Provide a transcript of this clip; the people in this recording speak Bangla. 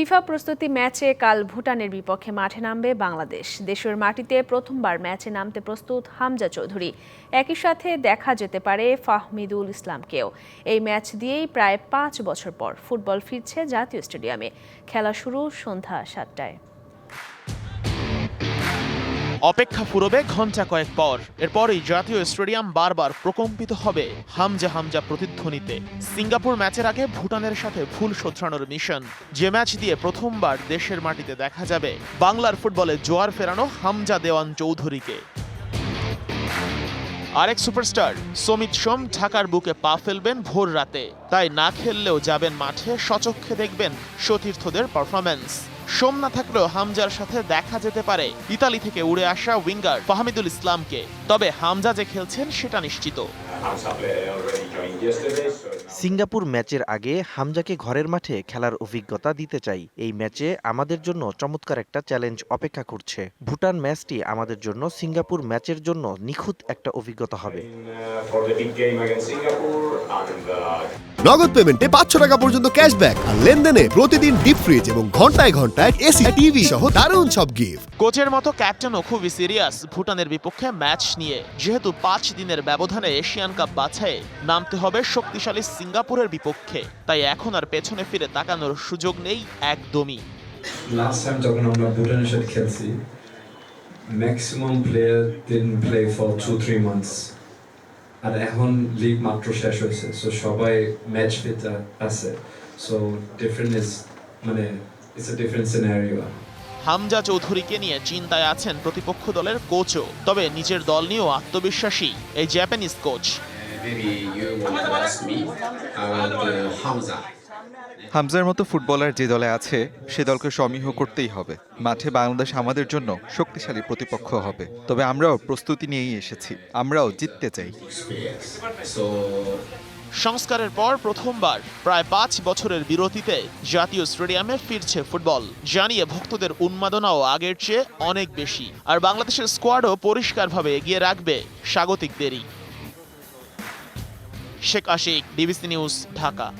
ফিফা প্রস্তুতি ম্যাচে কাল ভুটানের বিপক্ষে মাঠে নামবে বাংলাদেশ। দেশের মাটিতে প্রথমবার ম্যাচে নামতে প্রস্তুত হামজা চৌধুরী। একই সাথে দেখা যেতে পারে ফাহমিদুল ইসলামকেও। এই ম্যাচ দিয়েই প্রায় পাঁচ বছর পর ফুটবল ফিরছে জাতীয় স্টেডিয়ামে। খেলা শুরু সন্ধ্যা সাতটায়। অপেক্ষা ফুরবে ঘণ্টা কয়েক পর। এরপরই জাতীয় স্টেডিয়াম বারবার প্রকম্পিত হবে হামজা হামজা প্রতিধ্বনিতে। সিঙ্গাপুর ম্যাচের আগে ভুটানের সাথে ভুল শোধরানোর মিশন। যে ম্যাচ দিয়ে প্রথমবার দেশের মাটিতে দেখা যাবে, বাংলার ফুটবলে জোয়ার ফেরানো হামজা দেওয়ান চৌধুরীকে। আরেক সুপারস্টার, সমিত সোম ঢাকার বুকে পা ফেলবেন ভোর রাতে। তাই না খেললেও যাবেন মাঠে, সচক্ষে দেখবেন সতীর্থদের পারফরম্যান্স। সোম না থাকলেও হামজার সাথে দেখা যেতে পারে। ইতালি থেকে উড়ে আসা উইঙ্গার ফাহমিদুল ইসলামকে। তবে হামজা যে খেলছেন সেটা নিশ্চিত। সিঙ্গাপুর ম্যাচের আগে হামজাকে ঘরের মাঠে খেলার অভিজ্ঞতা দিতে চাই। এই ম্যাচে আমাদের জন্য চমৎকার একটা চ্যালেঞ্জ অপেক্ষা করছে। ভুটান ম্যাচটি আমাদের জন্য সিঙ্গাপুর ম্যাচের জন্য নিখুঁত একটা অভিজ্ঞতা হবে। নগদ পেমেন্টে পাঁচশো টাকা পর্যন্ত ক্যাশব্যাক আর লেনদেনে প্রতিদিন ডিপ ফ্রিজ এবং ঘন্টায় ঘন্টায় এসি টিভি সহ দারুণ সব গিফট কোচের মতো ক্যাপ্টেনও খুবই সিরিয়াস ভুটানের বিপক্ষে ম্যাচ নিয়ে। যেহেতু পাঁচ দিনের ব্যবধানে এশিয়ান কাপ বাছাই নামতে হবে শক্তিশালী সিঙ্গাপুরের বিপক্ষে। তাই এখন আর পেছনে ফিরে তাকানোর সুযোগ নেই একদমই। লাস্ট টাইম যখন আমরা ভুটানের সাথে খেলছি maximum player didn't play for two three months আর এখন লিগ মাত্র শেষ হয়েছে সো সবাই ম্যাচ পেতে আছে। সো ডিফারেন্ট ইজ মানে it's a different scenario Hamza চৌধুরীকে নিয়ে চিন্তায় আছেন প্রতিপক্ষ দলের কোচও তবে নিজের দল নিয়েও আত্মবিশ্বাসী এই Japanese coach maybe you want to ask me about uh, Hamza. হামজার মতো ফুটবলার যে দলে আছে, সে দলকে সমীহ করতেই হবে। মাঠে বাংলাদেশ আমাদের জন্য শক্তিশালী প্রতিপক্ষ হবে। তবে আমরাও প্রস্তুতি নিয়েই এসেছি। আমরাও জিততে চাই। সংস্কারের পর প্রথমবার প্রায় পাঁচ বছরের বিরতিতে জাতীয় স্টেডিয়ামে ফিরছে ফুটবল। জানিয়ে ভক্তদের উন্মাদনাও আগের চেয়ে অনেক বেশি। আর বাংলাদেশের স্কোয়াডও পরিষ্কারভাবে এগিয়ে রাখবে স্বাগতিকদেরই শেখ আশিক ডিবিসি নিউজ, ঢাকা।